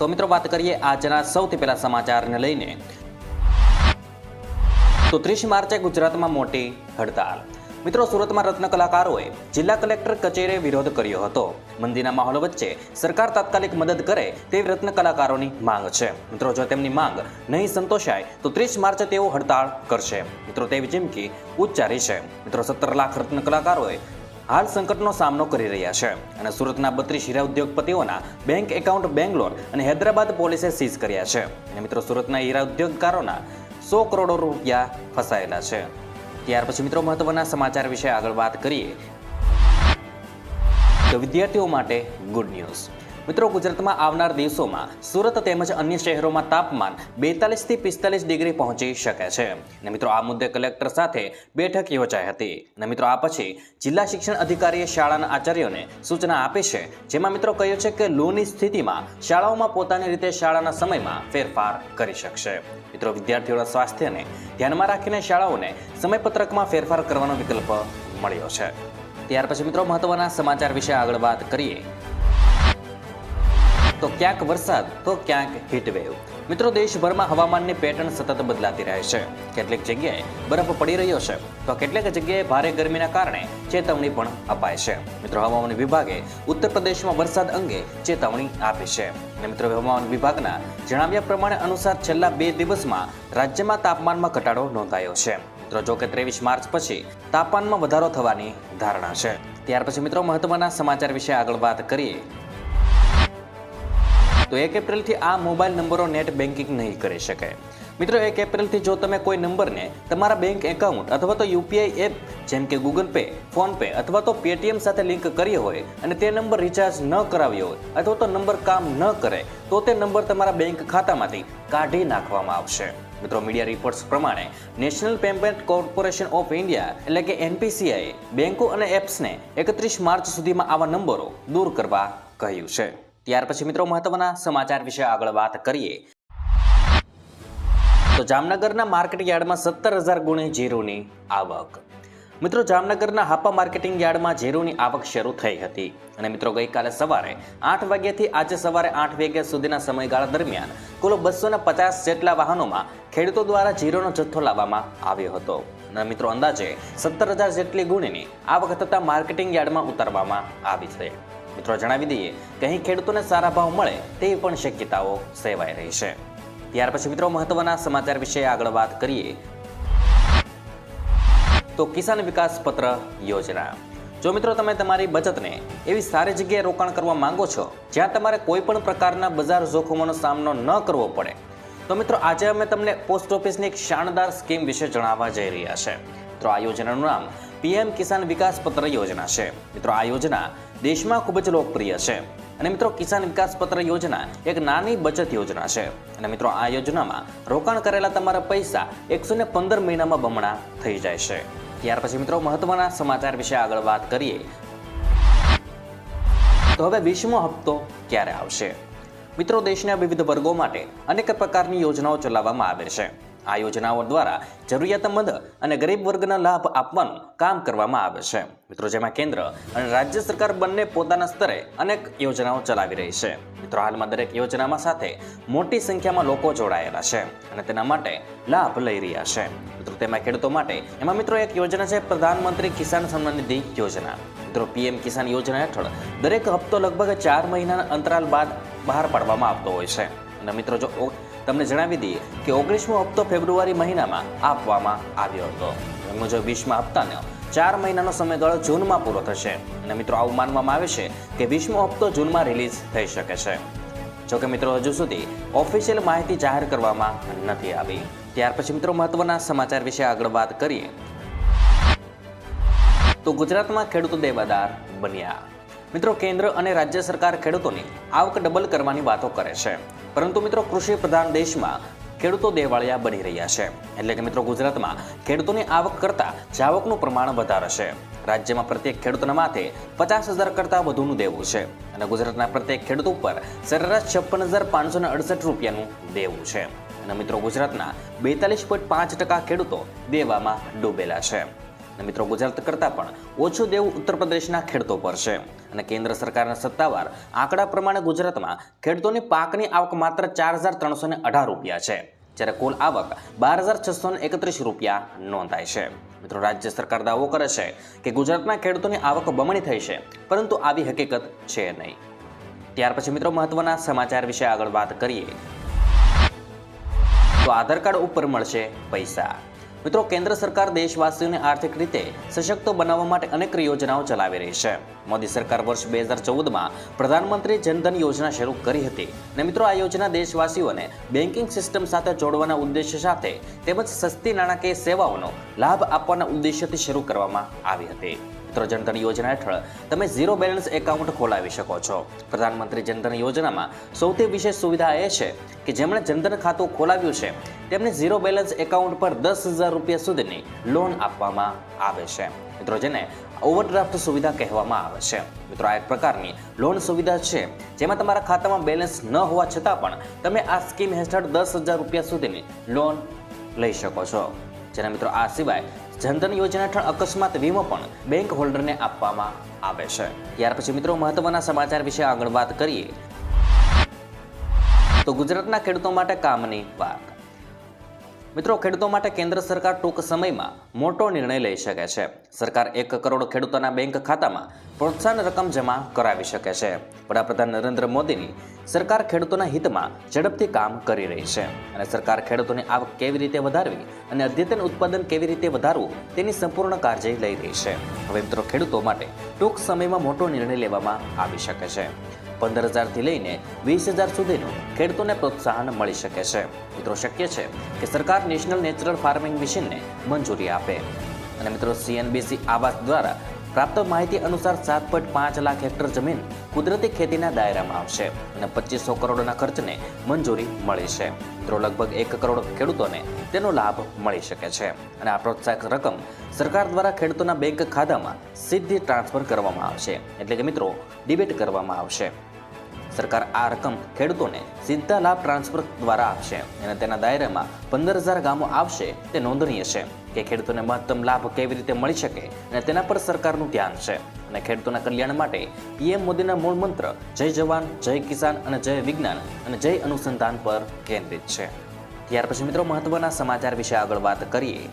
તો મિત્રો વાત કરીએ આજના સૌથી પહેલા સમાચારને લઈને. તો ત્રીસ માર્ચે ગુજરાતમાં મોટી હડતાલ. મિત્રો સુરતમાં રત્ન કલાકારોએ જિલ્લા કલેક્ટર કચેરીએ વિરોધ કર્યો હતો. મંદીના માહોલ વચ્ચે સરકાર તાત્કાલિક મદદ કરે તેવી રત્ન કલાકારોની માંગ છે. મિત્રો જો તેમની માંગ નહીં સંતોષાય, તો ત્રીસ માર્ચે તેઓ હડતાળ કરશે. મિત્રો તેવી ચીમકી ઉચ્ચારી છે. મિત્રો સત્તર લાખ રત્ન કલાકારોએ હાલ સંકટનો સામનો કરી રહ્યા છે અને સુરતના બત્રીસ હીરા ઉદ્યોગપતિઓના બેંક એકાઉન્ટ બેંગ્લોર અને હૈદરાબાદ પોલીસે સીઝ કર્યા છે. અને મિત્રો, સુરતના હીરા ઉદ્યોગકારોના સો કરોડો રૂપિયા ફસાયેલા છે. ત્યાર પછી મિત્રો, મહત્વના સમાચાર વિશે આગળ વાત કરીએ. તો વિદ્યાર્થીઓ માટે ગુડ ન્યૂઝ મિત્રો, ગુજરાતમાં આવનાર દિવસોમાં સુરત તેમજ અન્ય શહેરોમાં તાપમાન બેતાલીસથી પિસ્તાલીસ ડિગ્રી પહોંચી શકે છે. અને મિત્રો, આ મુદ્દે કલેક્ટર સાથે બેઠક યોજાઈ હતી. અને મિત્રો, આ પછી જિલ્લા શિક્ષણ અધિકારીએ શાળાના આચાર્યોને સૂચના આપી છે. જેમાં મિત્રો કહ્યું છે કે લૂની સ્થિતિમાં શાળાઓમાં પોતાની રીતે શાળાના સમયમાં ફેરફાર કરી શકશે. મિત્રો, વિદ્યાર્થીઓના સ્વાસ્થ્યને ધ્યાનમાં રાખીને શાળાઓને સમયપત્રકમાં ફેરફાર કરવાનો વિકલ્પ મળ્યો છે. ત્યાર પછી મિત્રો, મહત્વના સમાચાર વિશે આગળ વાત કરીએ. તો ક્યાંક વરસાદ, તો ક્યાંક હીટવેવ મિત્રો, દેશભરમાં હવામાનની પેટર્ન સતત બદલાતી રહે છે. કેટલીક જગ્યાએ બરફ પડી રહ્યો છે, તો કેટલીક જગ્યાએ ભારે ગરમીના કારણે ચેતવણી પણ અપાય છે. મિત્રો, હવામાન વિભાગે ઉત્તર પ્રદેશમાં વરસાદ અંગે ચેતવણી આપી છે. અને મિત્રો, હવામાન વિભાગના જણાવ્યા પ્રમાણે અનુસાર છેલ્લા બે દિવસમાં રાજ્યમાં તાપમાનમાં ઘટાડો નોંધાયો છે. મિત્રો, જો કે ત્રેવીસ માર્ચ પછી તાપમાનમાં વધારો થવાની ધારણા છે. ત્યાર પછી મિત્રો, મહત્વના સમાચાર વિશે આગળ વાત કરીએ. તો એક એપ્રિલથી આ મોબાઈલ નંબરો નેટ બેન્કિંગ નહીં કરી શકે. મિત્રો, એક એપ્રિલથી જો તમે કોઈ નંબરને તમારા બેંક એકાઉન્ટ અથવા તો યુપીઆઈ એપ, જેમ કે ગૂગલ પે ફોનપે અથવા તો પેટીએમ સાથે લિંક કરી હોય અને તે નંબર રિચાર્જ ન કરાવ્યો હોય અથવા તો નંબર કામ ન કરે, તો તે નંબર તમારા બેંક ખાતામાંથી કાઢી નાખવામાં આવશે. મિત્રો, મીડિયા રિપોર્ટ્સ પ્રમાણે National Payment Corporation of India એટલે કે એનપીસીઆઈ બેંકો અને એપ્સને એકત્રીસ માર્ચ સુધીમાં આવા નંબરો દૂર કરવા કહ્યું છે. ત્યાર પછી મિત્રો મહત્વના સમાચાર વિશે આગળ વાત કરીએ. તો જામનગરના માર્કેટ યાર્ડમાં સત્તર હજાર ગુણે જીરુની આવક. મિત્રો જામનગરના હાપા માર્કેટિંગ યાર્ડમાં જીરુની આવક શરૂ થઈ હતી અને મિત્રો ગઈકાલે સવારે આઠ વાગ્યાથી આજે સવારે આઠ વાગ્યા સુધીના સમયગાળા દરમિયાન કુલ બસો પચાસ જેટલા વાહનોમાં ખેડૂતો દ્વારા જીરોનો જથ્થો લાવવામાં આવ્યો હતો. અને મિત્રો અંદાજે સત્તર હજાર જેટલી ગુણીની આવક થતાં માર્કેટિંગ યાર્ડમાં ઉતારવામાં આવી છે. મિત્રો જણાવી દઈએ કે અહીં ખેડૂતોને સારા ભાવ મળે તેવી પણ શક્યતાઓ સેવાઈ રહી છે. ત્યાર પછી મિત્રો મહત્વના સમાચાર વિશે આગળ વાત કરીએ. તો કિસાન વિકાસ પત્ર યોજના. જો મિત્રો તમે તમારી બચતને એવી સારી જગ્યાએ રોકાણ કરવા માંગો છો, જ્યાં તમારે કોઈ પણ પ્રકારના બજાર જોખમોનો સામનો ન કરવો પડે, તો મિત્રો આજે અમે તમને પોસ્ટ ઓફિસની એક શાનદાર સ્કીમ વિશે જણાવવા જઈ રહ્યા છે. મિત્રો આ યોજનાનું નામ પીએમ કિસાન વિકાસ પત્ર યોજના છે. મિત્રો આ યોજના દેશમાં ખૂબ જ લોકપ્રિય છે. અને મિત્રો, કિસાન વિકાસ પત્ર યોજના એક નાની બચત યોજના છે. અને મિત્રો, આ યોજનામાં રોકાણ કરેલા તમારા પૈસા એકસો ને પંદર મહિનામાં બમણા થઈ જાય છે. ત્યાર પછી મિત્રો, મહત્વના સમાચાર વિશે આગળ વાત કરીએ. તો હવે વીસમો હપ્તો ક્યારે આવશે? મિત્રો, દેશના વિવિધ વર્ગો માટે અનેક પ્રકારની યોજનાઓ ચલાવવામાં આવે છે. આ યોજનાઓ દ્વારા જરૂરિયાતમંદ અને ગરીબ વર્ગના લાભ આપવાનું કામ કરવામાં આવે છે. મિત્રો, જેમાં કેન્દ્ર અને રાજ્ય સરકાર બંને પોતાના સ્તરે અનેક યોજનાઓ ચલાવી રહી છે. મિત્રો, હાલમાં દરેક યોજનામાં સાથે મોટી સંખ્યામાં લોકો જોડાયેલા છે અને તેના માટે લાભ લઈ રહ્યા છે. મિત્રો, તેમાં ખેડૂતો માટે એમાં મિત્રો એક યોજના છે પ્રધાનમંત્રી કિસાન સન્માન નિધિ યોજના. મિત્રો, પીએમ કિસાન યોજના હેઠળ દરેક હપ્તો લગભગ ચાર મહિનાના અંતરાલ બાદ બહાર પાડવામાં આવતો હોય છે. અને મિત્રો જો તમને જણાવી દઈએ કે ઓગણીસમો હપ્તો ફેબ્રુઆરી મહિનામાં આપવામાં આવ્યો હતો. મુજબ વીસમા હપ્તાનો ચાર મહિનાનો સમયગાળો જૂનમાં પૂરો થશે. અને મિત્રો આવું માનવામાં આવે છે કે વીસમો હપ્તો જૂનમાં રિલીઝ થઈ શકે છે. જોકે મિત્રો હજુ સુધી ઓફિશિયલ માહિતી જાહેર કરવામાં નથી આવી. ત્યાર પછી મિત્રો મહત્વના સમાચાર વિશે આગળ વાત કરીએ. તો ગુજરાતમાં ખેડૂતો દેવાદાર બન્યા. મિત્રો કેન્દ્ર અને રાજ્ય સરકાર ખેડૂતોની આવક ડબલ કરવાની વાતો કરે છે. પરંતુ મિત્રો કૃષિ પ્રધાન દેશમાં ખેડૂતો દેવાળિયા બની રહ્યા છે. એટલે કે મિત્રો ગુજરાતમાં ખેડૂતોની આવક કરતાં જાવકનું પ્રમાણ વધારે છે. રાજ્યમાં પ્રત્યેક ખેડૂતના માથે પચાસ હજાર કરતાં વધુનું દેવું છે અને ગુજરાતના પ્રત્યેક ખેડૂત ઉપર સરેરાશ છપ્પન હજાર પાંચસો અડસઠ રૂપિયાનું દેવું છે. અને મિત્રો ગુજરાતના બેતાલીસ પોઈન્ટ પાંચ ટકા ખેડૂતો દેવામાં ડૂબેલા છે. અને મિત્રો, ગુજરાત કરતાં પણ ઓછું દેવું ઉત્તર પ્રદેશના ખેડૂતો પર છે. અને કેન્દ્ર સરકારના સત્તાવાર આંકડા પ્રમાણે ગુજરાતમાં ખેડૂતોની પાકની આવક માત્ર ચાર હજાર ત્રણસો અઢાર રૂપિયા છે, જ્યારે કુલ આવક બાર હજાર છસો એકત્રીસ રૂપિયા નોંધાય છે. મિત્રો, રાજ્ય સરકાર દાવો કરે છે કે ગુજરાતના ખેડૂતોની આવક બમણી થઈ છે, પરંતુ આવી હકીકત છે નહીં. ત્યાર પછી મિત્રો, મહત્વના સમાચાર વિશે આગળ વાત કરીએ. તો આધાર કાર્ડ ઉપર મળશે પૈસા. મિત્રો, કેન્દ્ર સરકાર દેશવાસીઓને આર્થિક રીતે સશક્ત બનાવવા માટે અનેક યોજનાઓ ચલાવી રહી છે. મોદી સરકાર વર્ષ બે હજાર ચૌદમાં પ્રધાનમંત્રી જનધન યોજના શરૂ કરી હતી. અને મિત્રો, આ યોજના દેશવાસીઓને બેન્કિંગ સિસ્ટમ સાથે જોડવાના ઉદ્દેશ્ય સાથે તેમજ સસ્તી નાણાકીય સેવાઓનો લાભ આપવાના ઉદ્દેશ્યથી શરૂ કરવામાં આવી હતી. મિત્રો જનધન યોજના હેઠળ તમે ઝીરો બેલેન્સ એકાઉન્ટ ખોલાવી શકો છો. પ્રધાનમંત્રી જનધન યોજનામાં સૌથી વિશેષ સુવિધા એ છે કે જેમણે જનધન ખાતું ખોલાવ્યું છે, તેમને ઝીરો બેલેન્સ એકાઉન્ટ પર દસ હજાર રૂપિયા સુધીની લોન આપવામાં આવે છે. મિત્રો, જેને ઓવરડ્રાફ્ટ સુવિધા કહેવામાં આવે છે. મિત્રો, આ એક પ્રકારની લોન સુવિધા છે, જેમાં તમારા ખાતામાં બેલેન્સ ન હોવા છતાં પણ તમે આ સ્કીમ હેઠળ દસ હજાર રૂપિયા સુધીની લોન લઈ શકો છો. જેના મિત્રો, આ સિવાય જનધન યોજના હેઠળ અકસ્માત વીમો પણ બેંક હોલ્ડરને આપવામાં આવે છે. ત્યાર પછી મિત્રો મહત્વના સમાચાર વિશે આગળ વાત કરીએ. તો ગુજરાતના ખેડૂતો માટે કામની વાત મિત્રો, ખેડૂતો માટે કેન્દ્ર સરકાર ટૂંક સમયમાં મોટો નિર્ણય લઈ શકે છે. સરકાર એક કરોડ ખેડૂતોના બેંક ખાતામાં પ્રોત્સાહન રકમ જમા કરાવી શકે છે. વડાપ્રધાન નરેન્દ્ર મોદીની સરકાર ખેડૂતોના હિતમાં ઝડપથી કામ કરી રહી છે. અને સરકાર ખેડૂતોની આવક કેવી રીતે વધારવી અને અદ્યતન ઉત્પાદન કેવી રીતે વધારવું તેની સંપૂર્ણ કાળજી લઈ રહી છે. હવે મિત્રો, ખેડૂતો માટે ટૂંક સમયમાં મોટો નિર્ણય લેવામાં આવી શકે છે. પંદર હજારથી લઈને વીસ હજાર સુધીનું ખેડૂતોને પ્રોત્સાહન મળી શકે છે. મિત્રો, શક્ય છે કે સરકાર નેશનલ નેચરલ ફાર્મિંગ મિશનને મંજૂરી આપે. અને મિત્રો, સીએનબીસી આવાસ દ્વારા પ્રાપ્ત માહિતી અનુસાર સાત પોઈન્ટ પાંચ લાખ હેક્ટર જમીન કુદરતી ખેતીના દાયરામાં આવશે અને પચીસો કરોડના ખર્ચને મંજૂરી મળી છે. મિત્રો, લગભગ એક કરોડ ખેડૂતોને તેનો લાભ મળી શકે છે. અને આ પ્રોત્સાહક રકમ સરકાર દ્વારા ખેડૂતોના બેંક ખાતામાં સીધી ટ્રાન્સફર કરવામાં આવશે. એટલે કે મિત્રો, ડિબેટ કરવામાં આવશે. સરકાર આ રકમ ખેડૂતોને સીધા લાભ ટ્રાન્સફર દ્વારા આપશે અને તેના દાયરામાં પંદર હજાર ગામો આવશે તે નોંધનીય છે કે ખેડૂતોને મહત્તમ લાભ કેવી રીતે મળી શકે અને તેના પર સરકારનું ધ્યાન છે અને ખેડૂતોના કલ્યાણ માટે પીએમ મોદીના મૂળ મંત્ર જય જવાન, જય કિસાન અને જય વિજ્ઞાન અને જય અનુસંધાન પર કેન્દ્રિત છે. ત્યાર પછી મિત્રો મહત્વના સમાચાર વિશે આગળ વાત કરીએ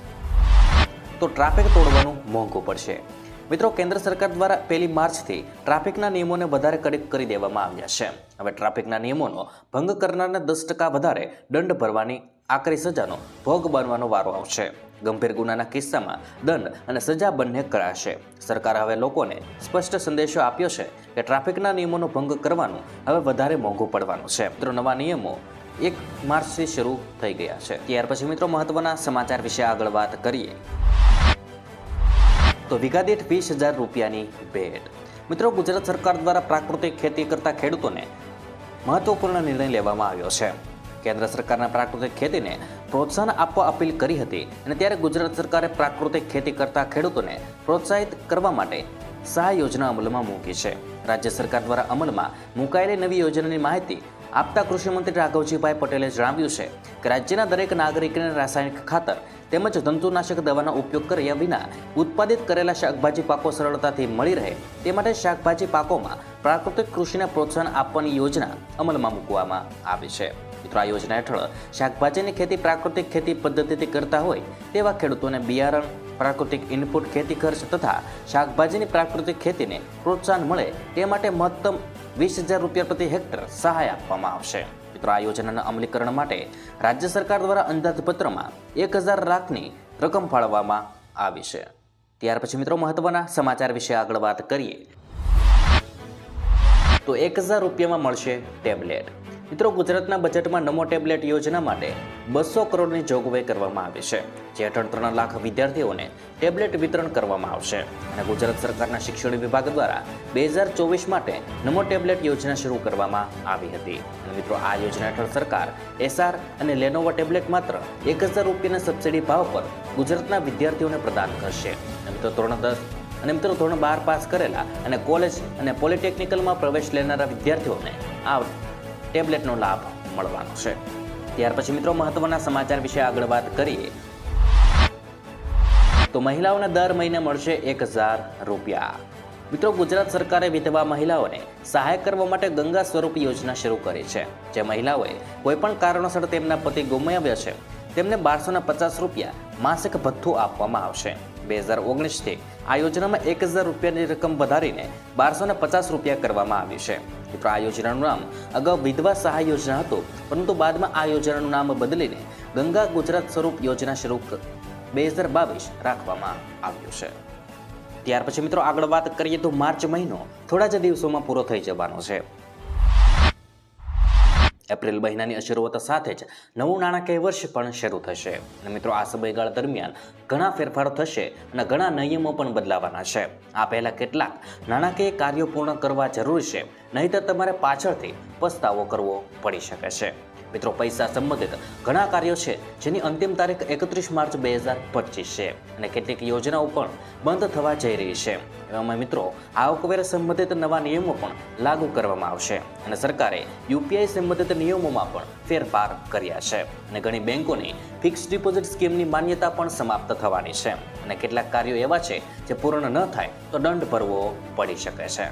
તો ટ્રાફિક તોડવાનું મોંઘું પડશે. મિત્રો, કેન્દ્ર સરકાર દ્વારા પહેલી માર્ચથી ટ્રાફિકના નિયમોને વધારે કડક કરી દેવામાં આવ્યા છે. હવે ટ્રાફિકના નિયમોનો ભંગ કરનારને દસ ટકા વધારે દંડ ભરવાની આકરી સજાનો ભોગ બનવાનો વારો આવશે. ગંભીર ગુનાના કિસ્સામાં દંડ અને સજા બંને કરાશે. સરકારે હવે લોકોને સ્પષ્ટ સંદેશો આપ્યો છે કે ટ્રાફિકના નિયમોનો ભંગ કરવાનું હવે વધારે મોંઘું પડવાનું છે. મિત્રો, નવા નિયમો એક માર્ચથી શરૂ થઈ ગયા છે. ત્યાર પછી મિત્રો, મહત્વના સમાચાર વિશે આગળ વાત કરીએ. તો વીઘા દીઠ વીસ હજાર રૂપિયાની ભેટ. મિત્રો, ગુજરાત સરકાર દ્વારા પ્રાકૃતિક ખેતી કરતા ખેડૂતોને મહત્વપૂર્ણ નિર્ણય લેવામાં આવ્યો છે. કેન્દ્ર સરકારના પ્રાકૃતિક ખેતીને પ્રોત્સાહન આપવા અપીલ કરી હતી અને ત્યારે ગુજરાત સરકારે પ્રાકૃતિક ખેતી કરતા ખેડૂતોને પ્રોત્સાહિત કરવા માટે સહાય યોજના અમલમાં મૂકી છે. રાજ્ય સરકાર દ્વારા અમલમાં મુકાયેલી નવી યોજનાની માહિતી આપતા કૃષિમંત્રી રાઘવજીભાઈ પટેલે જણાવ્યું છે કે રાજ્યના દરેક નાગરિકને રાસાયણિક ખાતર તેમજ જંતુનાશક દવાનો ઉપયોગ કર્યા વિના ઉત્પાદિત કરેલા શાકભાજી પાકો સરળતાથી મળી રહે તે માટે શાકભાજી પાકોમાં પ્રાકૃતિક કૃષિને પ્રોત્સાહન આપવાની યોજના અમલમાં મૂકવામાં આવી છે. મિત્રો, આ યોજના હેઠળ શાકભાજીની ખેતી પ્રાકૃતિક ખેતી પદ્ધતિથી કરતા હોય તેવા ખેડૂતોને બિયારણ, પ્રાકૃતિક ઇનપુટ ખેતી ખર્ચ તથા શાકભાજીની પ્રાકૃતિક ખેતીને પ્રોત્સાહન મળે તે માટે મહત્તમ વીસ હજાર રૂપિયા પ્રતિ હેક્ટર સહાય આપવામાં આવશે. મિત્રો આ યોજનાના અમલીકરણ માટે રાજ્ય સરકાર દ્વારા અંદાજપત્રમાં એક હજાર લાખની રકમ ફાળવવામાં આવી છે. ત્યાર પછી મિત્રો મહત્વના સમાચાર વિશે આગળ વાત કરીએ. તો એક હજાર રૂપિયામાં મળશે ટેબ્લેટ. મિત્રો, ગુજરાતના બજેટમાં નમો ટેબ્લેટ યોજના માટે બસો કરોડની જોગવાઈ કરવામાં આવી છે, જે હેઠળ ત્રણ લાખ વિદ્યાર્થીઓને ટેબ્લેટ વિતરણ કરવામાં આવશે. અને ગુજરાત સરકારના શિક્ષણ વિભાગ દ્વારા બે હજાર ચોવીસ માટે નમો ટેબ્લેટ યોજના શરૂ કરવામાં આવી હતી. અને મિત્રો, આ યોજના હેઠળ સરકાર એસઆર અને લેનોવો ટેબ્લેટ માત્ર એક હજાર રૂપિયાના સબસિડી ભાવ પર ગુજરાતના વિદ્યાર્થીઓને પ્રદાન કરશે. મિત્રો, ધોરણ દસ અને મિત્રો, ધોરણ બાર પાસ કરેલા અને કોલેજ અને પોલિટેકનિકલમાં પ્રવેશ લેનારા વિદ્યાર્થીઓને આ ટેબ્લેટનો લાભ મળવાનો છે. ત્યાર પછી મિત્રો મહત્વના સમાચાર વિશે આગળ વાત કરીએ. તો મહિલાઓને દર મહિને મળશે એક હજાર રૂપિયા. મિત્રો ગુજરાત સરકારે વિધવા મહિલાઓને સહાય કરવા માટે ગંગા સ્વરૂપ યોજના શરૂ કરી છે. જે મહિલાઓએ કોઈપણ કારણોસર તેમના પતિ ગુમાવ્યા છે. તેમને બારસો પચાસ રૂપિયા માસિક ભથ્થું આપવામાં આવશે. બે હજાર ઓગણીસથી આ યોજનામાં એક હજાર રૂપિયાની રકમ વધારીને બારસો પચાસ રૂપિયા કરવામાં આવી છે. મિત્રો, આ યોજનાનું નામ અગાઉ વિધવા સહાય યોજના હતું, પરંતુ બાદમાં આ યોજનાનું નામ બદલીને ગંગા ગુજરાત સ્વરૂપ યોજના શરૂ બે હજાર બાવીસ રાખવામાં આવ્યું છે. ત્યાર પછી મિત્રો આગળ વાત કરીએ તો માર્ચ મહિનો થોડા જ દિવસોમાં પૂરો થઈ જવાનો છે. એપ્રિલ મહિનાની શરૂઆત સાથે જ નવું નાણાકીય વર્ષ પણ શરૂ થશે. અને મિત્રો, આ સમયગાળા દરમિયાન ઘણા ફેરફારો થશે અને ઘણા નિયમો પણ બદલાવાના છે. આ પહેલાં કેટલાક નાણાકીય કાર્યો પૂર્ણ કરવા જરૂરી છે, નહીંતર તમારે પાછળથી પસ્તાવો કરવો પડી શકે છે. મિત્રો, પૈસા સંબંધિત ઘણા કાર્યો છે જેની અંતિમ તારીખ એકત્રીસ માર્ચ બે હજાર પચીસ છે અને કેટલીક યોજનાઓ પણ બંધ થવા જઈ રહી છે. એવામાં મિત્રો આવકવેરા સંબંધિત નવા નિયમો પણ લાગુ કરવામાં આવશે અને સરકારે યુપીઆઈ સંબંધિત નિયમોમાં પણ ફેરફાર કર્યા છે અને ઘણી બેંકોની ફિક્સ ડિપોઝિટ સ્કીમની માન્યતા પણ સમાપ્ત થવાની છે અને કેટલાક કાર્યો એવા છે જે પૂર્ણ ન થાય તો દંડ ભરવો પડી શકે છે.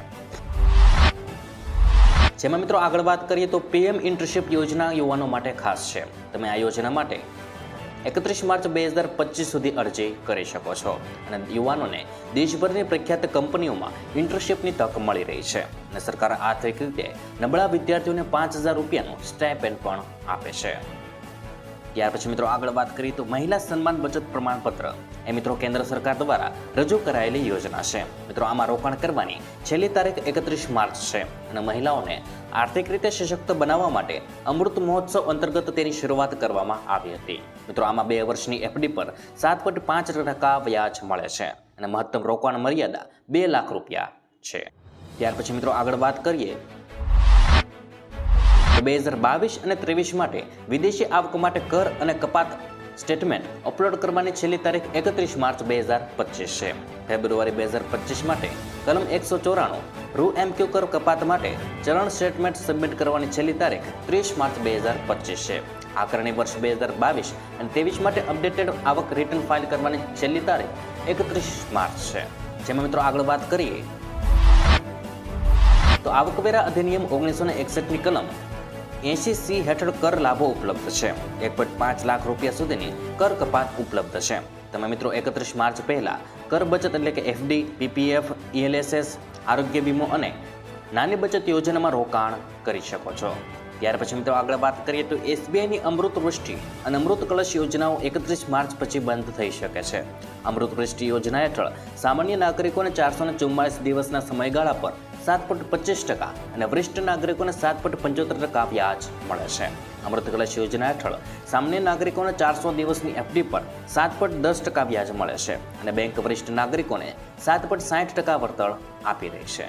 જેમાં મિત્રો આગળ વાત કરીએ તો પીએમ ઇન્ટર્નશીપ યોજના યુવાનો માટે ખાસ છે. તમે આ યોજના માટે એકત્રીસ માર્ચ બે હજાર પચીસ સુધી અરજી કરી શકો છો. અને યુવાનોને દેશભરની પ્રખ્યાત કંપનીઓમાં ઇન્ટર્નશીપની તક મળી રહી છે. અને સરકાર આર્થિક રીતે નબળા વિદ્યાર્થીઓને પાંચ હજાર રૂપિયાનું સ્ટાઇપેન્ડ પણ આપે છે. ત્યાર પછી મિત્રો આગળ વાત કરીએ તો મહિલા સન્માન બચત પ્રમાણપત્ર. એ મિત્રો કેન્દ્ર સરકાર દ્વારા રજૂ કરાયેલી યોજના છે. મિત્રો આમાં રોકાણ કરવાની છેલ્લી તારીખ એકત્રીસ માર્ચ છે અને મહિલાઓને આર્થિક રીતે સશક્ત બનાવવા માટે અમૃત મહોત્સવ અંતર્ગત તેની શરૂઆત કરવામાં આવી હતી. મિત્રો આમાં બે વર્ષની એફડી પર સાત પોઈન્ટ પાંચ ટકા વ્યાજ મળે છે અને મહત્તમ રોકાણ મર્યાદા બે લાખ રૂપિયા છે. ત્યાર પછી મિત્રો આગળ વાત કરીએ બે હજાર બાવીસ અને ત્રેવીસ માટે વિદેશી આવક માટે કર અને કપાત સ્ટેટમેન્ટ અપલોડ કરવાની છેલ્લી તારીખ એકત્રીસ માર્ચ બે હજાર પચીસ છે. ફેબ્રુઆરી બે હજાર પચીસ માટે કલમ એકસો ચોરાણું રૂ એમક્યુ કર કપાત માટે ચલણ સ્ટેટમેન્ટ સબમિટ કરવાની છેલ્લી તારીખ ત્રીસ માર્ચ બે હજાર પચીસ છે. આકારણી વર્ષ બે હજાર બાવીસ અને ત્રેવીસ માટે અપડેટેડ આવક રિટર્ન ફાઇલ કરવાની છેલ્લી તારીખ એકત્રીસ માર્ચ છે. જેમાં મિત્રો આગળ વાત કરીએ તો આવકવેરા અધિનિયમ ઓગણીસો એકસઠની કલમ એંશી સી હેઠળ કર લાભો ઉપલબ્ધ છે. એક પોઈન્ટ પાંચ લાખ રૂપિયા સુધીની કર કપાત ઉપલબ્ધ છે. તમે મિત્રો એકત્રીસ માર્ચ પહેલાં કર બચત એટલે કે એફડી પીપીએફ ઈએલએસએસ આરોગ્ય વીમો અને નાની બચત યોજનામાં રોકાણ કરી શકો છો. ત્યાર પછી મિત્રો આગળ વાત કરીએ તો એસબીઆઈની અમૃત વૃષ્ટિ અને અમૃત કળશ યોજનાઓ એકત્રીસ માર્ચ પછી બંધ થઈ શકે છે. અમૃત વૃષ્ટિ યોજના હેઠળ સામાન્ય નાગરિકોને ચારસો દિવસના સમયગાળા પર સાત પોઈન્ટ પચીસ ટકા અને વરિષ્ઠ નાગરિકોને સાત પોઈન્ટ પંચોતેર ટકા વ્યાજ મળે છે. અમૃત કલશ યોજના હેઠળ સામાન્ય નાગરિકોને ચારસો દિવસની એફડી પર સાત પોઈન્ટ દસ ટકા વ્યાજ મળે છે અને બેંક વરિષ્ઠ નાગરિકોને સાત પોઈન્ટ સાઠ ટકા વળતર આપી રહી છે.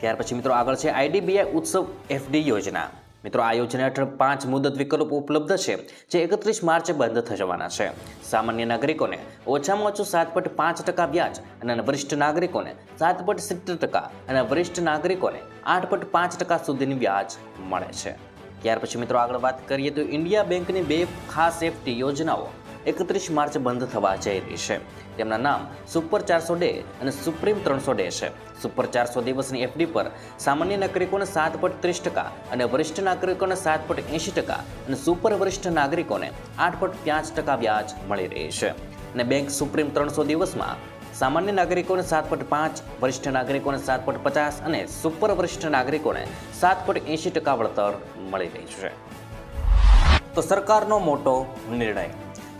ત્યાર પછી મિત્રો આગળ છે આઈડીબીઆઈ ઉત્સવ એફડી યોજના. મિત્રો, આ યોજના હેઠળ પાંચ મુદત વિકલ્પો ઉપલબ્ધ છે, જે એકત્રીસ માર્ચે બંધ થઈ જવાના છે. સામાન્ય નાગરિકોને ઓછામાં ઓછું સાત પોઈન્ટ પાંચ ટકા વ્યાજ અને વરિષ્ઠ નાગરિકોને સાત પોઈન્ટ સિત્તેર ટકા અને વરિષ્ઠ નાગરિકોને આઠ પોઈન્ટ પાંચ ટકા સુધીની વ્યાજ મળે છે. ત્યાર પછી મિત્રો, આગળ વાત કરીએ તો ઇન્ડિયા બેંકની બે ખાસ સેફટી યોજનાઓ એકત્રીસ માર્ચ બંધ થવા જઈ રહી છે. તેમના નામ સુપર ચારસો ડે અને સુપ્રીમ ત્રણસો ડે છે. સુપર ચારસો દિવસની એફડી પર સામાન્ય નાગરિકોને સાત પોઈન્ટ ત્રીસ ટકા અને વરિષ્ઠ નાગરિકોને સાત પોઈન્ટ એંશી ટકા અને સુપર વરિષ્ઠ નાગરિકોને આઠ પોઈન્ટ પાંચ ટકા વ્યાજ મળી રહી છે. અને બેંક સુપ્રીમ ત્રણસો દિવસમાં સામાન્ય નાગરિકોને સાત પોઈન્ટ પાંચ, વરિષ્ઠ નાગરિકોને સાત પોઈન્ટ પચાસ અને સુપર વરિષ્ઠ નાગરિકોને સાત પોઈન્ટ એંશી ટકા વળતર મળી રહ્યું છે. તો સરકારનો મોટો નિર્ણય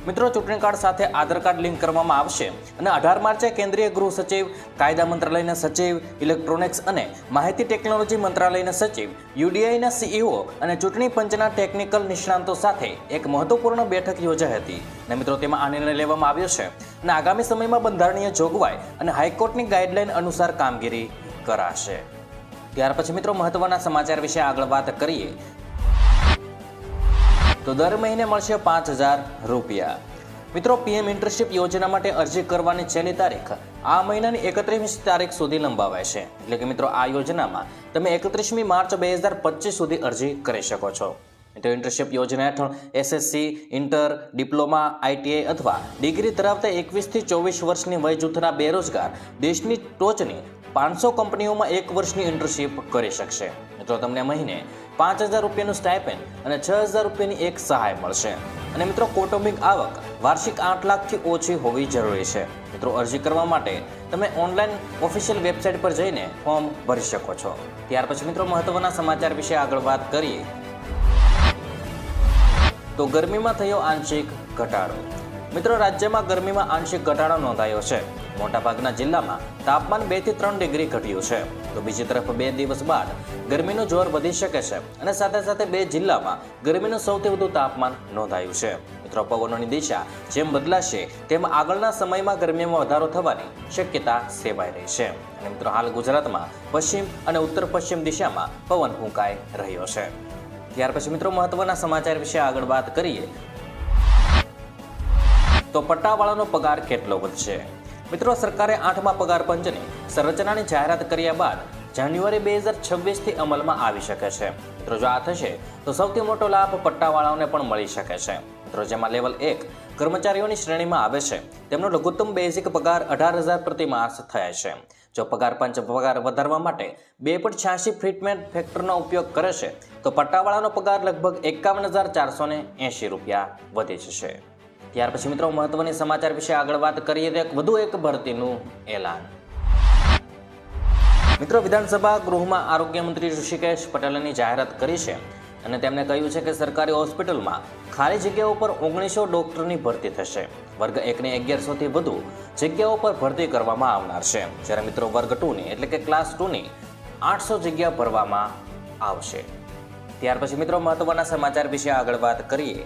મિત્રો, ચૂંટણી કાર્ડ સાથે આધાર કાર્ડ લિંક કરવામાં આવશે અને અઢાર માર્ચે કેન્દ્રીય ગૃહ સચિવ, કાયદા મંત્રાલયના સચિવ, ઇલેક્ટ્રોનિક્સ અને માહિતી ટેકનોલોજી મંત્રાલયના સચિવ, યુડીઆઈના સીઈઓ અને ચૂંટણી પંચના ટેકનિકલ નિષ્ણાંતો સાથે એક મહત્વપૂર્ણ બેઠક યોજાઈ હતી. અને મિત્રો, તેમાં આ નિર્ણય લેવામાં આવ્યો છે અને આગામી સમયમાં બંધારણીય જોગવાઈ અને હાઈકોર્ટની ગાઈડલાઈન અનુસાર કામગીરી કરાશે. ત્યાર પછી મિત્રો, મહત્વના સમાચાર વિશે આગળ વાત કરીએ. તો દર મહિને મળશે પાંચ હજાર રૂપિયા. મિત્રો, પીએમ ઇન્ટર્નશીપ યોજના માટે અરજી કરવાની છેલ્લી તારીખ આ મહિનાની એકત્રીસ તારીખ સુધી લંબાવાય છે. એટલે કે મિત્રો, આ યોજનામાં તમે એકત્રીસમી માર્ચ બે હજાર પચીસ સુધી અરજી કરી શકો છો. મિત્રો ઇન્ટર્નશીપ યોજના હેઠળ એસએસસી, ઇન્ટર, ડિપ્લોમા, આઈટીઆઈ અથવા ડિગ્રી ધરાવતા એકવીસથી ચોવીસ વર્ષની વય જૂથના બેરોજગાર દેશની ટોચની પાંચસો કંપનીઓમાં એક વર્ષની ઇન્ટર્નશીપ કરી શકશે. મિત્રો તમને મહિને પાંચ હજાર રૂપિયાનું સ્ટાઇપેન્ડ અને છ હજાર રૂપિયાની એક સહાય મળશે. અને મિત્રો, કૌટુંબિક આવક વાર્ષિક આઠ લાખથી ઓછી હોવી જરૂરી છે. મિત્રો, અરજી કરવા માટે તમે ઓનલાઈન ઓફિશિયલ વેબસાઇટ પર જઈને ફોર્મ ભરી શકો છો. ત્યાર પછી મિત્રો, મહત્વના સમાચાર વિશે આગળ વાત કરીએ. તો ગરમીમાં થયો આંશિક ઘટાડો. મિત્રો, રાજ્યમાં ગરમીમાં આંશિક ઘટાડો નોંધાયો છે. મોટાભાગના જિલ્લામાં તાપમાન બેથી ત્રણ ડિગ્રી ઘટ્યું છે. તો બીજી તરફ બે દિવસ બાદ ગરમીનું જોર વધી શકે છે અને સાથે સાથે બે જિલ્લામાં ગરમીનું સૌથી વધુ તાપમાન નોંધાયું છે. મિત્રો, પવનોની દિશા જેમ બદલાશે, તેમ આગળના સમયમાં ગરમીમાં વધારો થવાની શક્યતા સેવાઈ રહી છે. અને મિત્રો, હાલ ગુજરાતમાં પશ્ચિમ અને ઉત્તર પશ્ચિમ દિશામાં પવન ફૂંકાઈ રહ્યો છે. ત્યાર પછી મિત્રો, મહત્વના સમાચાર વિશે આગળ વાત કરીએ. તો પટ્ટાવાળાનો પગાર કેટલો વધશે? મિત્રો, સરકારે આઠમા પગાર પંચની સંરચનાની જાહેરાત કર્યા બાદ જાન્યુઆરી બે હજાર છવ્વીસથી અમલમાં આવી શકે છે. મિત્રો, જો આ થશે, તો સૌથી મોટો લાભ પટ્ટાવાળાઓને પણ મળી શકે છે. મિત્રો, જેમાં લેવલ એક કર્મચારીઓની શ્રેણીમાં આવે છે. તેમનો લઘુત્તમ બેઝિક પગાર અઢાર હજાર પ્રતિ માસ થાય છે. જો પગાર પંચ પગાર વધારવા માટે બે પોઈન્ટ છ્યાસી ફ્રીટમેન્ટ ફેક્ટરનો ઉપયોગ કરે છે, તો પટ્ટાવાળાનો પગાર લગભગ એકાવન હજાર ચારસો એંશી રૂપિયા વધી જશે. ત્યાર પછી મિત્રો મહત્વની સમાચાર વિશે આગળ વાત કરીએ તો વધુ એક ભરતીનું એલાન. મિત્રો વિધાનસભા ગૃહમાં આરોગ્ય મંત્રી ઋષિકેશ પટેલની જાહેરાત કરી છે અને તેમણે કહ્યું છે કે સરકારી હોસ્પિટલમાં ખાલી જગ્યાઓ પર ઓગણીસો ડોક્ટરની ભરતી થશે. વર્ગ એકની અગિયારસોથી વધુ જગ્યાઓ પર ભરતી કરવામાં આવનાર છે. જ્યારે મિત્રો વર્ગ ટુની એટલે કે ક્લાસ ટુની આઠસો જગ્યા ભરવામાં આવશે. ત્યાર પછી મિત્રો મહત્વના સમાચાર વિશે આગળ વાત કરીએ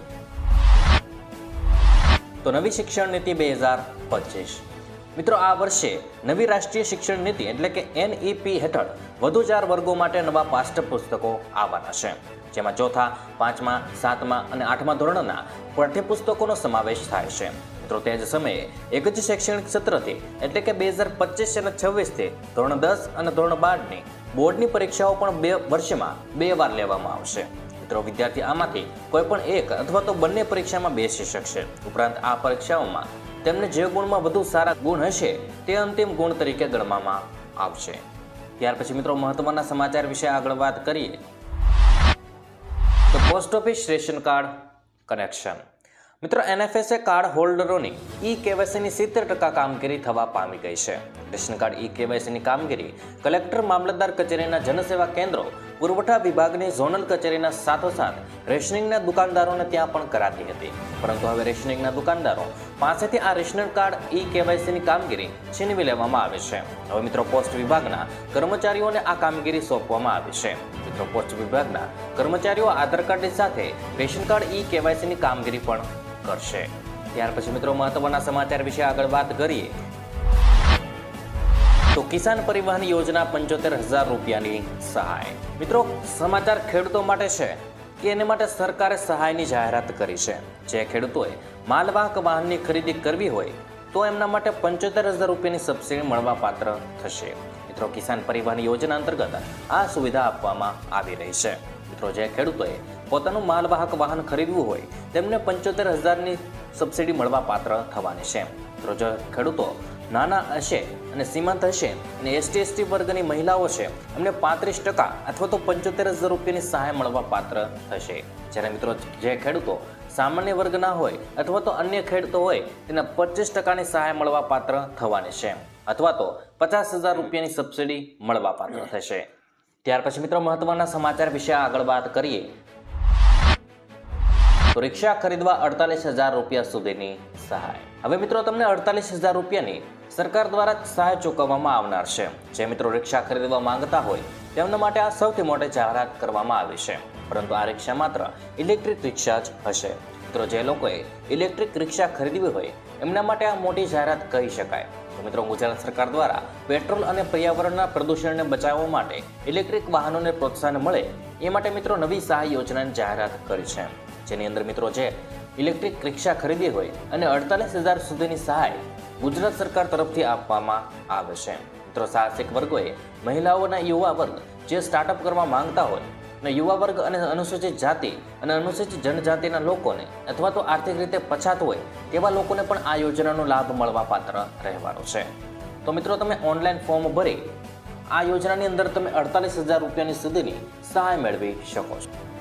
તો નવી શિક્ષણ નીતિ બે હજાર પચીસ. મિત્રો, આ વર્ષે નવી રાષ્ટ્રીય શિક્ષણ નીતિ એટલે કે એનઈપી હેઠળ વધુ ચાર વર્ગો માટે નવા પાઠ્યપુસ્તકો આવવાના છે. જેમાં ચોથા, પાંચમા, સાતમા અને આઠમા ધોરણના પાઠ્યપુસ્તકોનો સમાવેશ થાય છે. મિત્રો, તે જ સમયે એક જ શૈક્ષણિક સત્રથી એટલે કે બે હજાર પચીસ અને છવ્વીસથી ધોરણ દસ અને ધોરણ બારની બોર્ડની પરીક્ષાઓ પણ બે વર્ષમાં બે વાર લેવામાં આવશે. મિત્રો, વિદ્યાર્થી આમાંથી કોઈ પણ એક અથવા તો બંને પરીક્ષામાં બેસી શકશે. ઉપરાંત આ પરીક્ષાઓમાં તેમને જે ગુણમાં વધુ સારા ગુણ હશે, તે અંતિમ ગુણ તરીકે ગણવામાં આવશે. ત્યાર પછી મિત્રો, મહત્વના સમાચાર વિશે આગળ વાત કરીએ. તો post office ration card connection. મિત્રો એનએફએસએ કાર્ડ હોલ્ડરોની ઈ કેવાયસીની સિત્તેર ટકા કામગીરી થવા પામી ગઈ છે. રેશન કાર્ડ ઈ કેવાયસીની કામગીરી કલેક્ટર, મામલતદાર કચેરીના જનસેવા કેન્દ્રો, પુરવઠા વિભાગની ઝોનલ કચેરીના સાથોસાથ રેશનિંગના દુકાનદારોને ત્યાં પણ કરાતી હતી. પરંતુ હવે રેશનિંગના દુકાનદારો પાસેથી આ રેશન કાર્ડ ઈ કેવાયસીની કામગીરી છીનવી લેવામાં આવે છે. હવે મિત્રો, પોસ્ટ વિભાગના કર્મચારીઓને આ કામગીરી સોંપવામાં આવી છે. મિત્રો, પોસ્ટ વિભાગના કર્મચારીઓ આધાર કાર્ડની સાથે રેશન કાર્ડ ઈ કેવાયસીની કામગીરી પણ કરશે. ત્યાર પછી મિત્રો મહત્વના સમાચાર વિશે આગળ વાત કરીએ. તો કિસાન પરિવહન યોજના પંચોતેર હજાર રૂપિયાની સહાય. મિત્રો, સમાચાર ખેડૂતો માટે છે કે એને માટે સરકારે સહાયની જાહેરાત કરી છે. જે ખેડૂતોએ માલવાહક વાહનની ખરીદી કરવી હોય, તો એમના માટે પંચોતેર હજાર રૂપિયાની સબસિડી મળવા પાત્ર થશે. મિત્રો, કિસાન પરિવહન યોજના અંતર્ગત આ સુવિધા આપવામાં આવી રહી છે. મિત્રો, જે ખેડૂતોએ પોતાનું માલવાહક વાહન ખરીદવું હોય, તેમને પંચોતેર હજારની સબસિડી મળવા પાત્ર થવાની છે. જો ખેડૂતો નાના હશે અને સીમાંત હશે અને એસટી એસટી વર્ગની મહિલાઓ છે, એમને પાંત્રીસ ટકા અથવા તો પંચોતેર હજાર રૂપિયાની સહાય મળવા પાત્ર થશે. જ્યારે મિત્રો, જે ખેડૂતો સામાન્ય વર્ગના હોય અથવા તો અન્ય ખેડૂતો હોય, તેને પચીસ ટકાની સહાય મળવા પાત્ર થવાની છે, અથવા તો પચાસ હજાર રૂપિયાની સબસિડી મળવા પાત્ર થશે. ત્યાર પછી મિત્રો, મહત્વના સમાચાર વિશે આગળ વાત કરીએ. તો રિક્ષા ખરીદવા અડતાલીસ હજાર રૂપિયા સુધીની સહાય. હવે મિત્રો, તમને અડતાલીસ હજાર રૂપિયાની સરકાર દ્વારા સહાય ચૂકવવામાં આવનાર છે. જે મિત્રો રિક્ષા ખરીદવા માંગતા હોય, તેમના માટે આ સૌથી મોટી જાહેરાત કરવામાં આવી છે. પરંતુ આ રિક્ષા માત્ર ઇલેક્ટ્રિક રિક્ષા જ હશે. મિત્રો, જે લોકોએ ઇલેક્ટ્રિક રિક્ષા ખરીદવી હોય, એમના માટે આ મોટી જાહેરાત કહી શકાય. મિત્રો, ગુજરાત સરકાર દ્વારા પેટ્રોલ અને પર્યાવરણના પ્રદૂષણને બચાવવા માટે ઇલેક્ટ્રિક વાહનોને પ્રોત્સાહન મળે, એ માટે મિત્રો નવી સહાય યોજનાની જાહેરાત કરી છે. જેની અંદર મિત્રો જે ઇલેક્ટ્રિક રિક્ષા ખરીદી હોય અને અડતાલીસ હજાર સુધીની સહાય ગુજરાત સરકાર તરફથી આપવામાં આવે છે. મિત્રો, સાહસિક વર્ગોએ મહિલાઓના યુવા વર્ગ જે સ્ટાર્ટઅપ કરવા માંગતા હોય અને યુવા વર્ગ અને અનુસૂચિત જાતિ અને અનુસૂચિત જનજાતિના લોકોને અથવા તો આર્થિક રીતે પછાત હોય તેવા લોકોને પણ આ યોજનાનો લાભ મળવા પાત્ર રહેવાનો છે. તો મિત્રો, તમે ઓનલાઈન ફોર્મ ભરી આ યોજનાની અંદર તમે અડતાલીસ હજાર રૂપિયાની સુધીની સહાય મેળવી શકો છો.